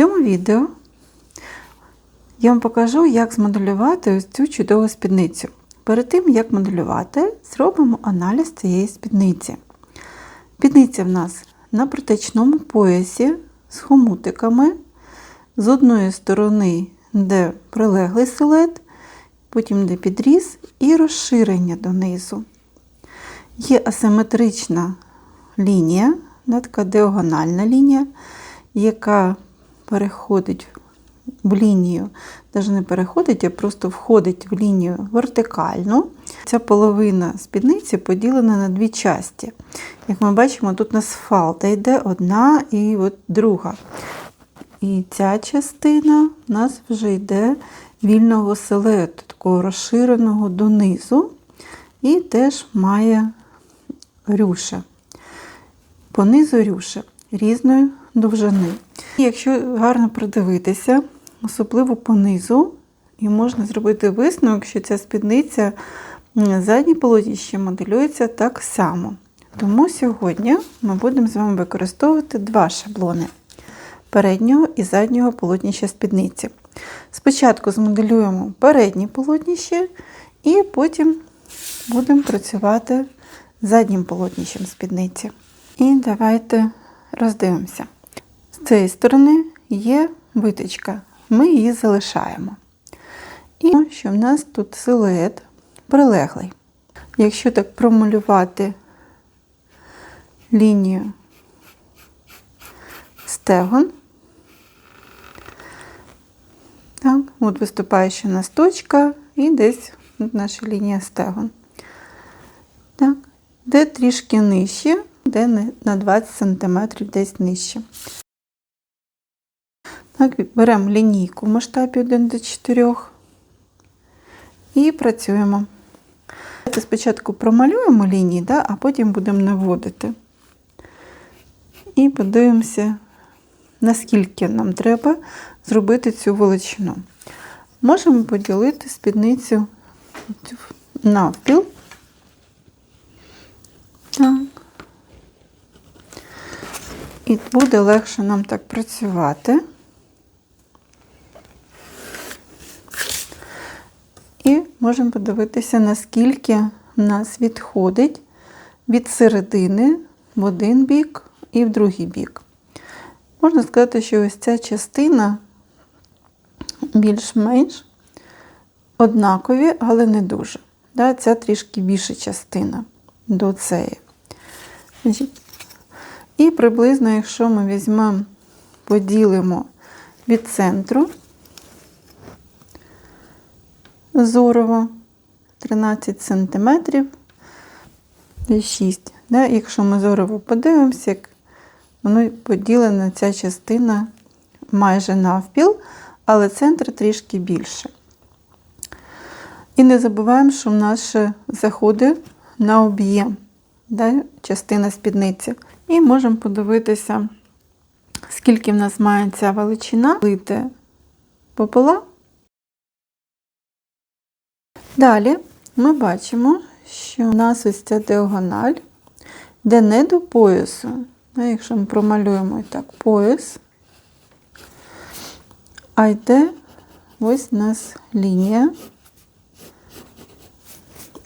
цьому відео я вам покажу, як змоделювати ось цю чудову спідницю. Перед тим, як моделювати, зробимо аналіз цієї спідниці. Спідниця в нас на протечному поясі з хомутиками. З одної сторони, де прилеглий силет, потім де підріз і розширення донизу. Є асиметрична лінія, така діагональна лінія, яка переходить в лінію, навіть не переходить, а просто входить в лінію вертикальну. Ця половина спідниці поділена на дві часті. Як ми бачимо, тут у нас фалда йде одна і от друга. І ця частина у нас вже йде вільного силуету, такого розширеного донизу, і теж має рюше. Понизу рюше різної довжини. Якщо гарно придивитися, особливо понизу, і можна зробити висновок, що ця спідниця заднє полотнище моделюється так само. Тому сьогодні ми будемо з вами використовувати два шаблони переднього і заднього полотнища спідниці. Спочатку змоделюємо переднє полотнище, і потім будемо працювати заднім полотнищем спідниці. І давайте роздивимося. З цієї сторони є витичка, ми її залишаємо. І що в нас тут силует прилеглий. Якщо так промалювати лінію стегон, так, от виступає ще нас точка і десь наша лінія стегон. Так, де трішки нижче, де на 20 см десь нижче. Беремо лінійку в масштабі 1 до 4 і працюємо. Спочатку промалюємо лінії, да, а потім будемо наводити. І подивимося, наскільки нам треба зробити цю величину. Можемо поділити спідницю навпіл. Так. І буде легше нам так працювати. І можемо подивитися, наскільки в нас відходить від середини в один бік і в другий бік. Можна сказати, що ось ця частина більш-менш однакові, але не дуже. Ця трішки більша частина до цієї. І приблизно, якщо ми візьмемо, поділимо від центру зорово 13 см, 6. Да, Якщо ми зорово подивимося, воно поділена ця частина майже навпіл, але центр трішки більше. І не забуваємо, що в нас ще заходить на об'єм да, частина спідниці. І можемо подивитися, скільки в нас має ця величина, лити попола. Далі ми бачимо, що у нас ось ця діагональ, де не до поясу. Якщо ми промалюємо так пояс, а йде ось у нас лінія.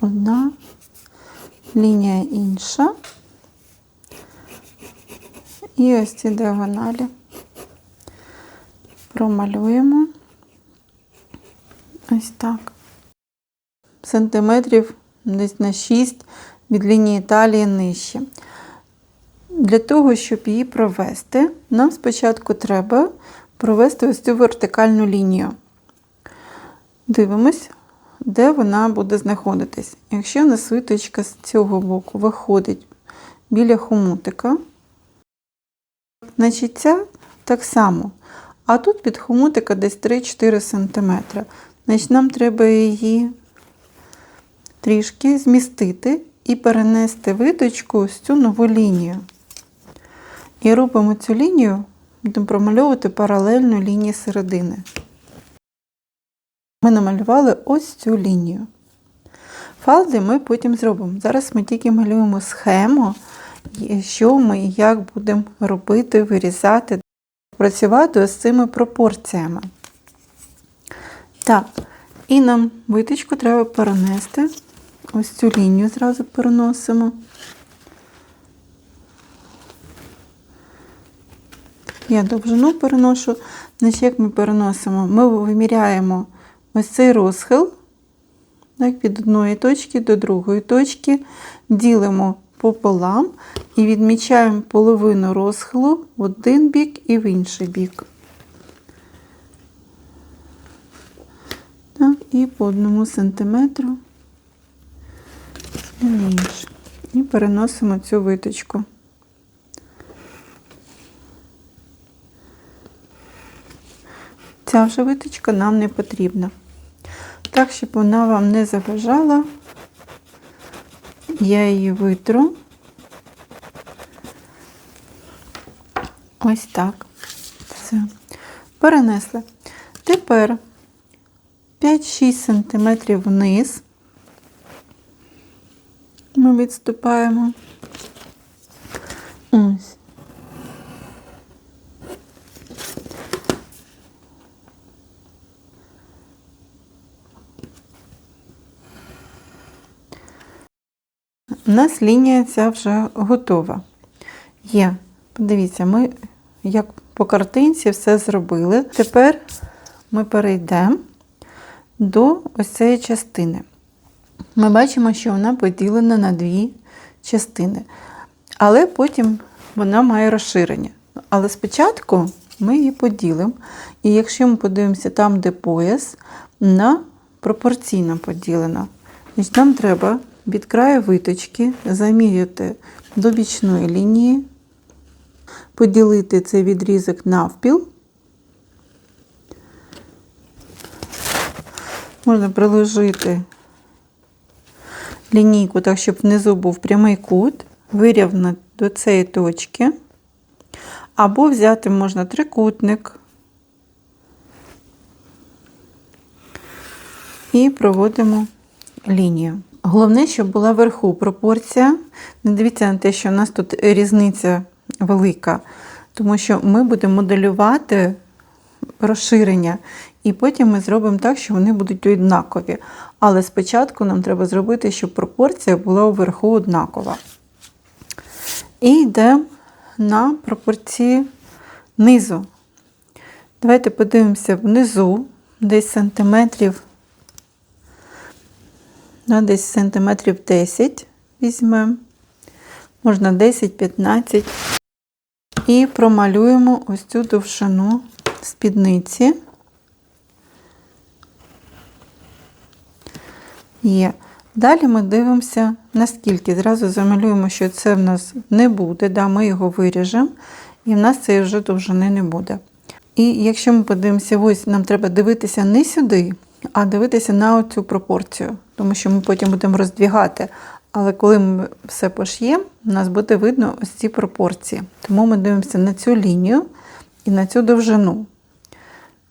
Одна, лінія інша. І ось ці діагоналі промалюємо ось так. Сантиметрів десь на 6 від лінії талії нижче. Для того, щоб її провести, нам спочатку треба провести ось цю вертикальну лінію. Дивимось, де вона буде знаходитись. Якщо у нас виточка з цього боку виходить біля хомутика, значить ця так само. А тут від хомутика десь 3-4 см. Значить, нам треба її трішки змістити і перенести виточку ось цю нову лінію. І робимо цю лінію, будемо промальовувати паралельну лінії середини. Ми намалювали ось цю лінію. Фалди ми потім зробимо. Зараз ми тільки малюємо схему, що ми і як будемо робити, вирізати. попрацювати ось цими пропорціями. Так, і нам виточку треба перенести. Ось цю лінію зразу переносимо. Я довжину переношу. Значить, як ми переносимо? Ми виміряємо ось цей розхил так, від одної точки до другої точки, ділимо пополам і відмічаємо половину розхилу в один бік і в інший бік. Так, і по одному сантиметру на інший. І переносимо цю виточку. Ця вже виточка нам не потрібна. Так, щоб вона вам не заважала, я її витру. Ось так. Все. Перенесли. Тепер 5-6 см вниз. Відступаємо. Ось. У нас лінія ця вже готова. Є. Подивіться, ми як по картинці все зробили. Тепер ми перейдемо до ось цієї частини. Ми бачимо, що вона поділена на дві частини. Але потім вона має розширення. Але спочатку ми її поділимо. І якщо ми подивимося там, де пояс, на пропорційно поділена. Значить, нам треба від краю виточки заміряти до бічної лінії, поділити цей відрізок навпіл. Можна приложити лінійку так, щоб внизу був прямий кут, вирівняти до цієї точки, або взяти можна трикутник і проводимо лінію. Головне, щоб була вверху пропорція. Не дивіться на те, що у нас тут різниця велика, тому що ми будемо моделювати розширення, і потім ми зробимо так, що вони будуть однакові. Але спочатку нам треба зробити, щоб пропорція була вверху однакова. І йдемо на пропорції низу. Давайте подивимося внизу, десь сантиметрів на десь сантиметрів 10 візьмемо, можна 10-15. І промалюємо ось цю довжину спідниці. Є. Далі ми дивимося, наскільки. Зразу замалюємо, що це в нас не буде, да, ми його виріжемо, і в нас цієї вже довжини не буде. І якщо ми подивимося, ось нам треба дивитися не сюди, а дивитися на цю пропорцію, тому що ми потім будемо роздвігати. Але коли ми все пош'ємо, у нас буде видно ось ці пропорції. Тому ми дивимося на цю лінію і на цю довжину.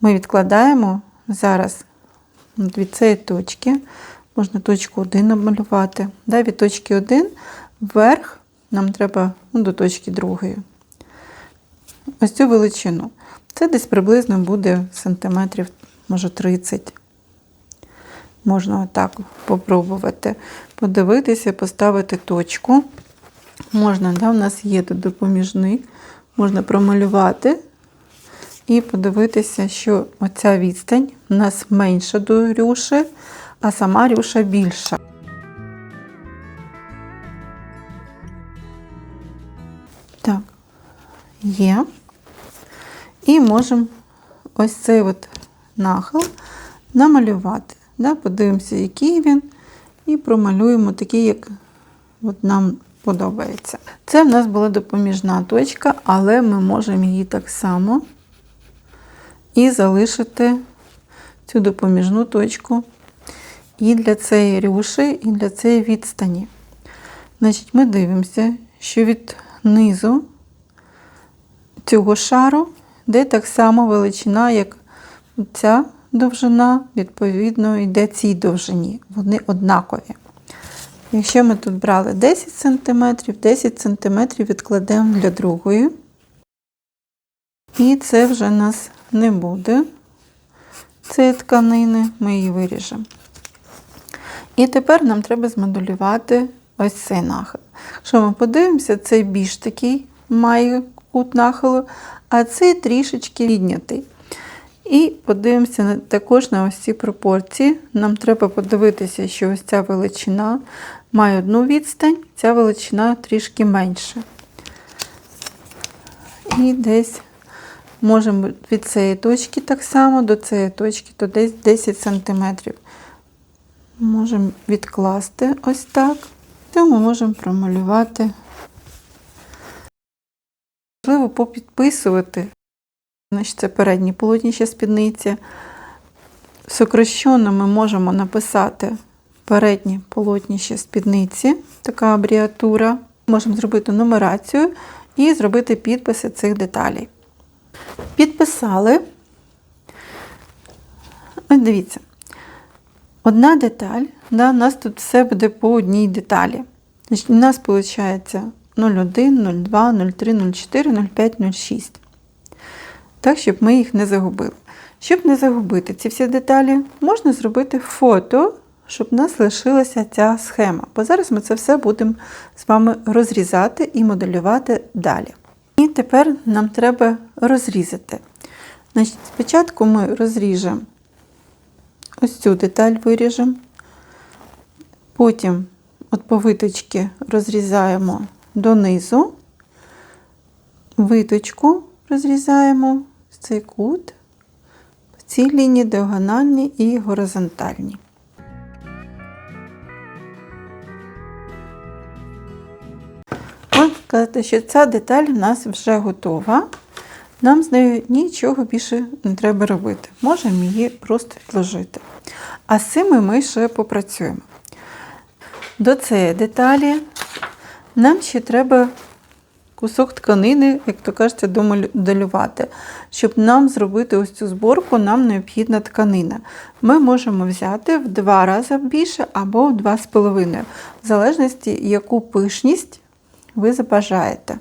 Ми відкладаємо зараз від цієї точки, можна точку 1 намалювати. Да, від точки 1 вверх нам треба ну, до точки 2. Ось цю величину. Це десь приблизно буде сантиметрів, може 30. Можна отак попробувати подивитися, поставити точку. Можна, да, у нас є тут допоміжник, можна промалювати і подивитися, що оця відстань у нас менша до рюші, а сама рюша більша. Так, є. І можемо ось цей от нахил намалювати. Да, Подивимося, який він, і промалюємо такий, як от нам подобається. Це в нас була допоміжна точка, але ми можемо її так само і залишити цю допоміжну точку і для цієї рюші, і для цієї відстані. Значить, Ми дивимося, що від низу цього шару, де так само величина, як ця довжина, відповідно, йде цій довжині. Вони однакові. Якщо ми тут брали 10 см, 10 см відкладемо для другої. І це вже нас не буде цієї тканини, ми її виріжемо. І тепер нам треба змоделювати ось цей нахил. Якщо ми подивимося, цей більш такий має кут нахилу, а цей трішечки піднятий. І подивимося також на ось ці пропорції. Нам треба подивитися, що ось ця величина має одну відстань, ця величина трішки менша. І десь можемо від цієї точки так само до цієї точки, то десь 10 см. Можемо відкласти ось так. То ми можемо промалювати. Можливо, попідписувати. Значить, це передні полотнища спідниці. Сокращенно ми можемо написати передні полотнища спідниці, така абріатура. Можемо зробити нумерацію і зробити підписи цих деталей. Підписали. Ось дивіться. Одна деталь, да, у нас тут все буде по одній деталі. Значить, у нас виходить 01, 02, 03, 04, 05, 06. Так, щоб ми їх не загубили. Щоб не загубити ці всі деталі, можна зробити фото, щоб у нас лишилася ця схема. Бо зараз ми це все будемо з вами розрізати і моделювати далі. І тепер нам треба розрізати. Значить, спочатку ми розріжемо ось цю деталь виріжемо. Потім от по виточки розрізаємо донизу, виточку розрізаємо в цей кут, в цій лінії діагональні і горизонтальні. Можна сказати, що ця деталь в нас вже готова. Нам з нею нічого більше не треба робити. Можемо її просто відложити. А з цими ми ще попрацюємо. До цієї деталі нам ще треба кусок тканини, як то кажеться, домалювати. Щоб нам зробити ось цю зборку, нам необхідна тканина. Ми можемо взяти в два рази більше або в два з половиною, в залежності, яку пишність ви забажаєте.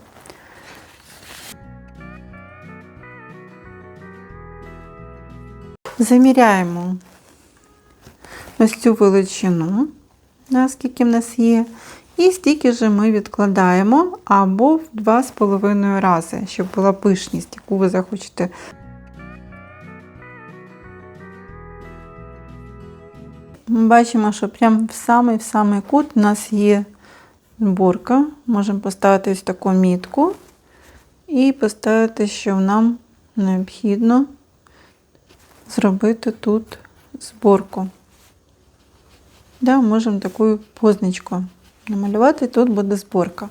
Заміряємо ось цю величину, наскільки в нас є, і стільки ж ми відкладаємо або в 2,5 рази, щоб була пишність, яку ви захочете. Ми бачимо, що прямо в самий в самий кут у нас є зборка. Можемо поставити ось таку мітку і поставити, що нам необхідно зробити тут зборку. Да, можемо таку позначку намалювати, тут буде зборка.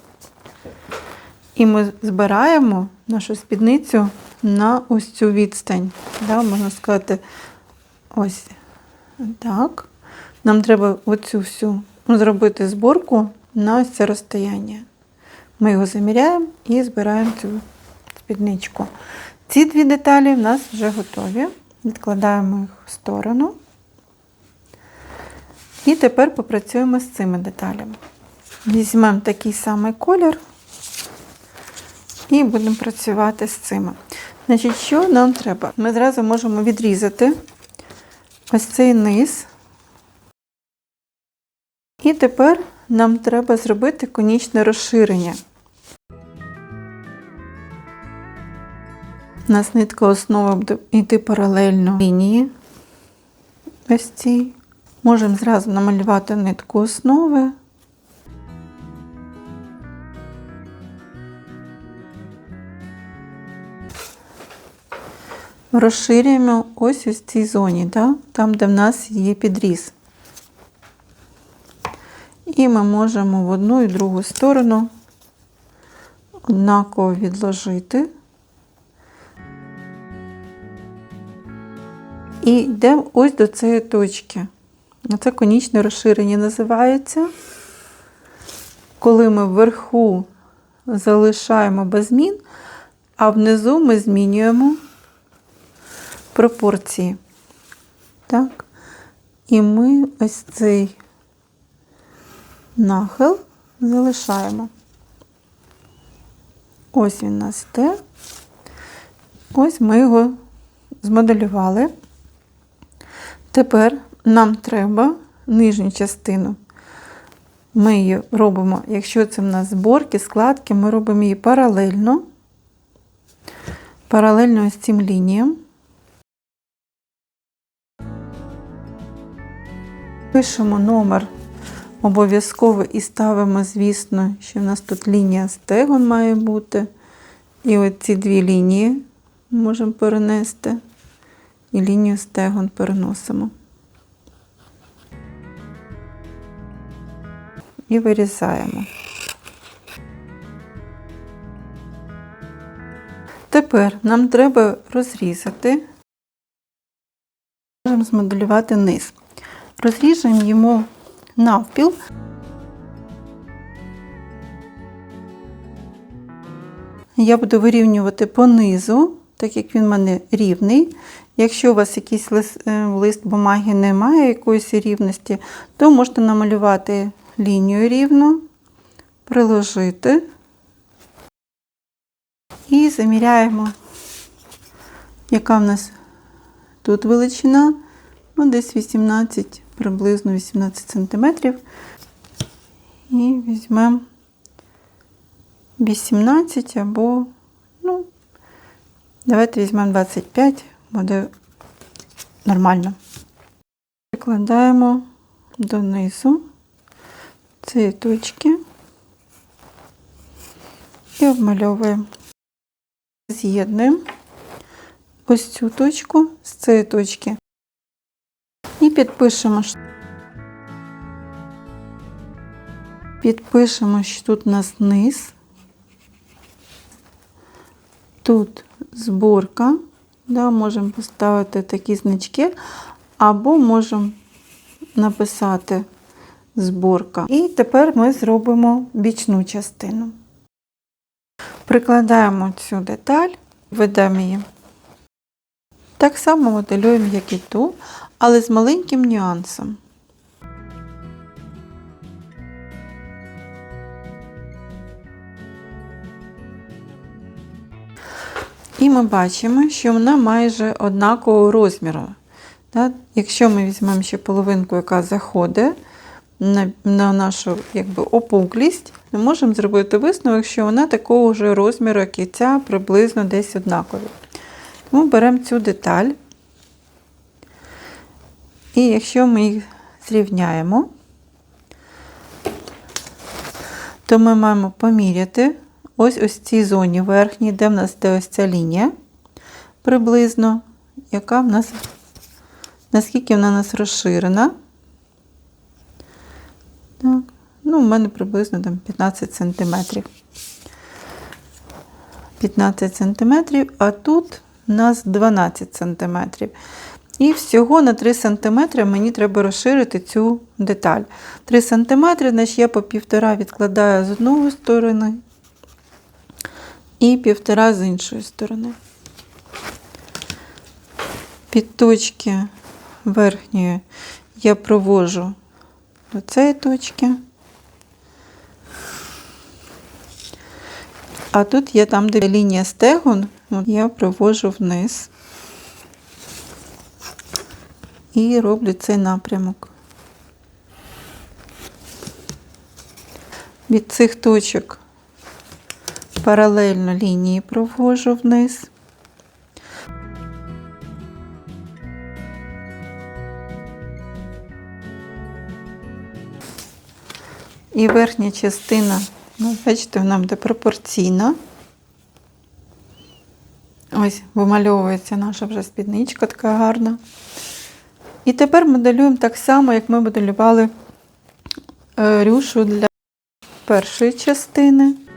І ми збираємо нашу спідницю на ось цю відстань. Да, Можна сказати, ось так. Нам треба оцю всю зробити зборку на ось це розстояння. Ми його заміряємо і збираємо цю спідничку. Ці дві деталі в нас вже готові. Відкладаємо їх в сторону. І тепер попрацюємо з цими деталями. Візьмемо такий самий колір і будемо працювати з цими. Значить, що нам треба? Ми зразу можемо відрізати ось цей низ. І тепер нам треба зробити конічне розширення. У нас нитка основа буде йти паралельно лінії. Ось цій. Можемо зразу намалювати нитку основи. Розширюємо ось ось цій зоні, да? там, де в нас є підріз. І ми можемо в одну і другу сторону однаково відложити. І йдемо ось до цієї точки. Це конічне розширення називається. Коли ми вверху залишаємо без змін, а внизу ми змінюємо пропорції. Так. І ми ось цей нахил залишаємо. Ось він у нас йде. Ось ми його змоделювали. Тепер нам треба нижню частину. Ми її робимо, якщо це в нас зборки, складки, ми робимо її паралельно, паралельно ось цим лініям. Пишемо номер обов'язково і ставимо, звісно, що в нас тут лінія стегон має бути. І оці дві лінії можемо перенести, і лінію стегон переносимо. І вирізаємо. Тепер нам треба розрізати, можемо змоделювати низ. Розріжемо йому навпіл. Я буду вирівнювати по низу, так як він в мене рівний. Якщо у вас якийсь лист, е, лист бумаги не має якоїсь рівності, то можете намалювати лінію рівну, приложити і заміряємо, яка в нас тут величина, ну, десь 18, приблизно 18 см. І візьмемо 18 або, ну, давайте візьмемо 25, буде нормально. Прикладаємо донизу цієї точки і обмальовуємо. З'єднуємо ось цю точку з цієї точки і підпишемо. Підпишемо, що тут у нас низ, тут зборка, да, можемо поставити такі значки, або можемо написати зборка. І тепер ми зробимо бічну частину. Прикладаємо цю деталь, ведемо її. Так само моделюємо, як і ту, але з маленьким нюансом. І ми бачимо, що вона майже однакового розміру. Так? Якщо ми візьмемо ще половинку, яка заходить на на нашу якби, опуклість, ми можемо зробити висновок, що вона такого ж розміру, як і ця, приблизно десь однакові. Тому беремо цю деталь. І якщо ми їх зрівняємо, то ми маємо поміряти ось ось цій зоні верхній, де в нас де ось ця лінія приблизно, яка в нас, наскільки вона у нас розширена. Так. Ну, у мене приблизно там 15 сантиметрів. 15 сантиметрів, а тут у нас 12 сантиметрів. І всього на 3 см мені треба розширити цю деталь. 3 см, значить я по півтора відкладаю з одної сторони і півтора з іншої сторони. Під точки верхньої я провожу до цієї точки. А тут є там, де лінія стегон, я провожу вниз і роблю цей напрямок. Від цих точок паралельно лінії провожу вниз. І верхня частина, ну, бачите, вона буде пропорційна. Ось вимальовується наша вже спідничка така гарна. І тепер моделюємо так само, як ми моделювали е, рюшу для першої частини.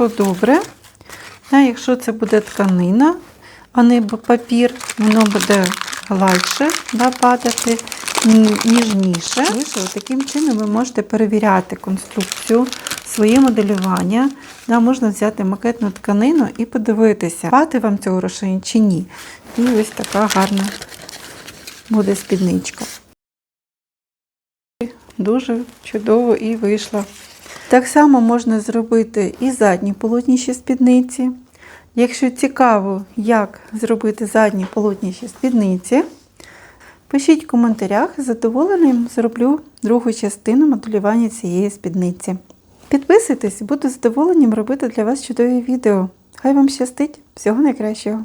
Вийшло добре. А якщо це буде тканина, а не папір, воно буде гладше да, падати, ніжніше. Вийшло. Таким чином ви можете перевіряти конструкцію, своє моделювання. Да, можна взяти макетну тканину і подивитися, паде вам цього грошей чи ні. І ось така гарна буде спідничка. Дуже чудово і вийшло. Так само можна зробити і задні полотніші спідниці. Якщо цікаво, як зробити задні полотніші спідниці, пишіть в коментарях, з задоволенням зроблю другу частину моделювання цієї спідниці. Підписуйтесь, буду задоволенням робити для вас чудові відео. Хай вам щастить! Всього найкращого!